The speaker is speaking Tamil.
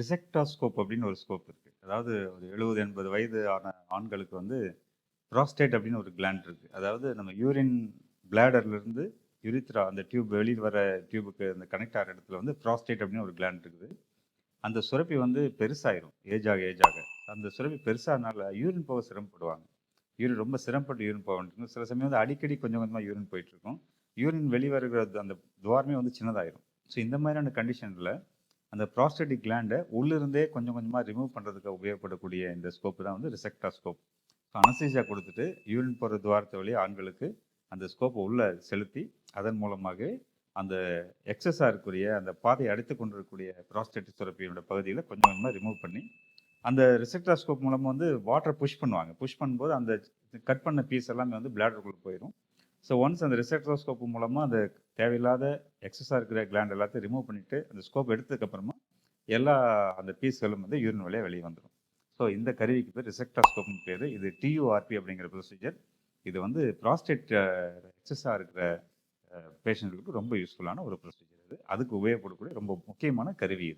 ரிசெக்டாஸ்கோப் அப்படின்னு ஒரு ஸ்கோப் இருக்குது அதாவது ஒரு எழுபது எண்பது வயது ஆன ஆண்களுக்கு வந்து ப்ராஸ்டேட் அப்படின்னு ஒரு கிளாண்ட் இருக்குது அதாவது நம்ம யூரின் பிளாடர்லேருந்து யுரித்ரா அந்த டியூப் வெளியில் வர டியூபுக்கு அந்த கனெக்ட் ஆகிற இடத்துல வந்து ப்ராஸ்டேட் அப்படின்னு ஒரு கிளாண்ட் இருக்குது. அந்த சுரப்பி வந்து பெருசாயிரும் ஏஜ் ஆக ஏஜ் ஆக. அந்த சுரப்பி பெருசானால யூரின் போக சிரமப்படுவாங்க. யூரின் ரொம்ப சிரமப்பட்டு யூரின் போக வேண்டியிருக்கும் சில சமயம் வந்து அடிக்கடி கொஞ்சம் கொஞ்சமாக யூரின் போயிட்டுருக்கும் யூரின் வெளிவருகிற அந்த துவாரமே வந்து சின்னதாயிரும். ஸோ இந்த மாதிரியான கண்டிஷனில் அந்த ப்ராஸ்டடிக் கிளாண்டை உள்ளிருந்தே கொஞ்சம் கொஞ்சமாக ரிமூவ் பண்ணுறதுக்கு உபயோகப்படக்கூடிய இந்த ஸ்கோப்பு தான் வந்து ரிசெக்டா ஸ்கோப் ஸோ அனசீசியா கொடுத்துட்டு யூரின் போகிற துவாரத்தை வழி ஆண்களுக்கு அந்த ஸ்கோப்பை உள்ளே செலுத்தி அதன் மூலமாக அந்த எக்ஸஸாக இருக்கக்கூடிய அந்த பாதையை அடைத்து கொண்டிருக்கக்கூடிய ப்ராஸ்டேட்டிக் சுரப்பியோட பகுதியில் கொஞ்சம் கொஞ்சமாக ரிமூவ் பண்ணி அந்த ரிசெக்டாஸ்கோப் மூலமாக வந்து வாட்டரை புஷ் பண்ணுவாங்க. புஷ் பண்ணும்போது அந்த கட் பண்ண பீஸ் எல்லாமே வந்து பிளாடருக்குள்ளே போயிடும் ஸோ ஒன்ஸ் அந்த ரிசெக்டாஸ்கோப் மூலமாக அந்த தேவையில்லாத எக்ஸஸாக இருக்கிற கிளாண்ட் எல்லாத்தையும் ரிமூவ் பண்ணிவிட்டு அந்த ஸ்கோப் எடுத்ததுக்கப்புறமா எல்லா அந்த பீஸ்களும் வந்து யூரின் வழியாக வெளியே வந்துடும் ஸோ இந்த கருவிக்கு பேர் ரிசெக்டாஸ்கோப்னு பேர். இது டியூஆர்பி அப்படிங்கிற ப்ரொசீஜர் இது வந்து ப்ராஸ்டேட் எக்ஸஸாக இருக்கிற பேஷண்ட்களுக்கு ரொம்ப யூஸ்ஃபுல்லான ஒரு ப்ரொசீஜர் இது. அதுக்கு உபயோகப்படக்கூடிய ரொம்ப முக்கியமான கருவி இது.